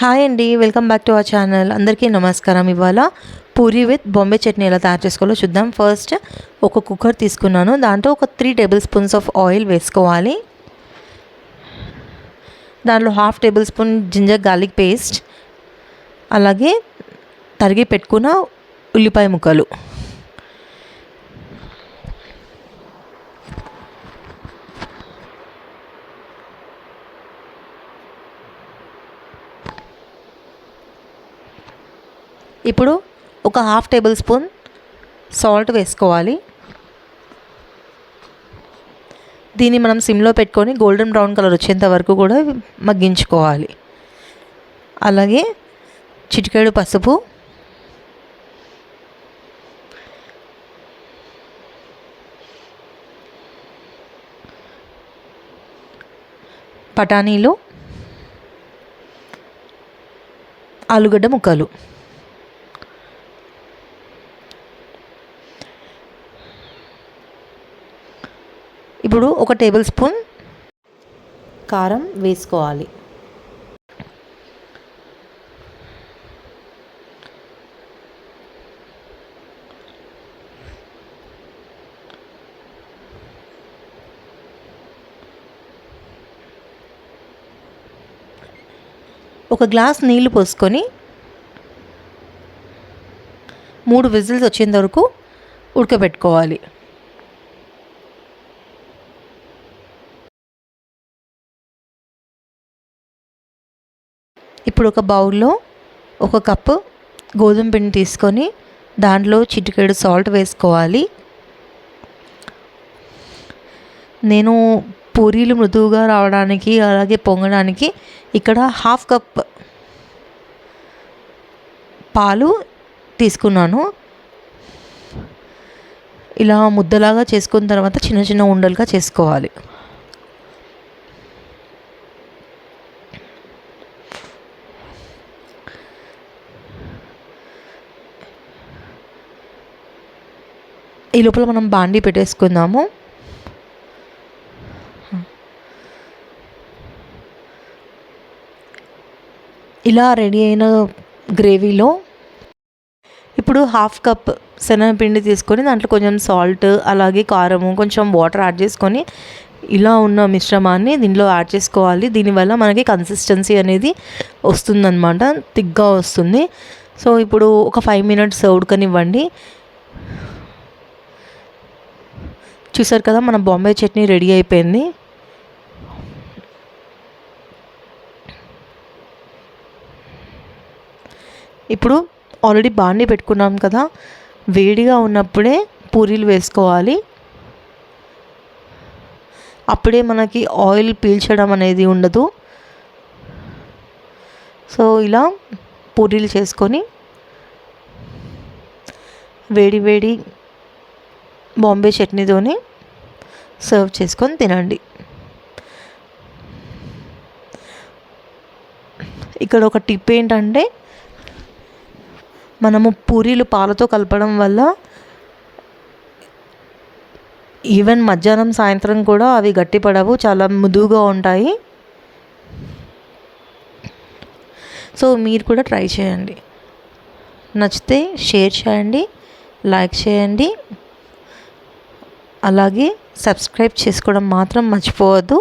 Hi అండి welcome back to our channel. అందరికీ నమస్కారం. ఇవాళ పూరి విత్ బొంబే చట్నీ ఎలా తయారు చేసుకోవాలో చూద్దాం. ఫస్ట్ ఒక కుక్కర్ తీసుకున్నాను. దాంట్లో ఒక three tablespoons of oil వేసుకోవాలి. దాంట్లో half tablespoon ginger garlic paste అలాగే తరిగి పెట్టుకున్న ఉల్లిపాయ ముక్కలు. ఇప్పుడు ఒక హాఫ్ టేబుల్ స్పూన్ సాల్ట్ వేసుకోవాలి. దీన్ని మనం సిమ్లో పెట్టుకొని గోల్డెన్ బ్రౌన్ కలర్ వచ్చేంత వరకు కూడా మగ్గించుకోవాలి. అలాగే చిటికేడు పసుపు బఠానీలు ఆలుగడ్డ ముక్కలు. ఇప్పుడు ఒక టేబుల్ స్పూన్ కారం వేసుకోవాలి. ఒక గ్లాస్ నీళ్ళు పోసుకొని మూడు విజిల్స్ వచ్చేంత వరకు ఉడకబెట్టుకోవాలి. ఇప్పుడు ఒక బౌల్లో ఒక కప్పు గోధుమ పిండి తీసుకొని దాంట్లో చిటికెడు సాల్ట్ వేసుకోవాలి. నేను పూరీలు మృదువుగా రావడానికి అలాగే పొంగడానికి ఇక్కడ హాఫ్ కప్ పాలు తీసుకున్నాను. ఇలా ముద్దలాగా చేసుకున్న తర్వాత చిన్న చిన్న ఉండలుగా చేసుకోవాలి. ఈ లోపల మనం బాండీ పెట్టేసుకుందాము. ఇలా రెడీ అయిన గ్రేవీలో ఇప్పుడు హాఫ్ కప్ శనగపిండి తీసుకొని దాంట్లో కొంచెం సాల్ట్ అలాగే కారము కొంచెం వాటర్ యాడ్ చేసుకొని ఇలా ఉన్న మిశ్రమాన్ని దీనిలో యాడ్ చేసుకోవాలి. దీనివల్ల మనకి కన్సిస్టెన్సీ అనేది వస్తుందన్నమాట థిక్గా వస్తుంది. సో ఇప్పుడు ఒక ఫైవ్ మినిట్స్ ఉడకనివ్వండి చూసారు కదా మన బాంబే చట్నీ రెడీ అయిపోయింది. ఇప్పుడు ఆల్రెడీ బాండి పెట్టుకున్నాం కదా వేడిగా ఉన్నప్పుడే పూరీలు వేసుకోవాలి. అప్పుడే మనకి ఆయిల్ పీల్చడం అనేది ఉండదు. సో ఇలా పూరీలు చేసుకొని వేడి వేడి బాంబే చట్నీతోని సర్వ్ చేసుకొని తినండి. ఇక్కడ ఒక టిప్ ఏంటంటే మనము పూరీలు పాలతో కలపడం వల్ల ఈవెన్ మధ్యాహ్నం సాయంత్రం కూడా అవి గట్టిపడవు చాలా మృదువుగా ఉంటాయి. సో మీరు కూడా ట్రై చేయండి. నచ్చితే షేర్ చేయండి లైక్ చేయండి. అలాగే సబ్స్క్రైబ్ చేసుకోవడం మాత్రం మర్చిపోవద్దు.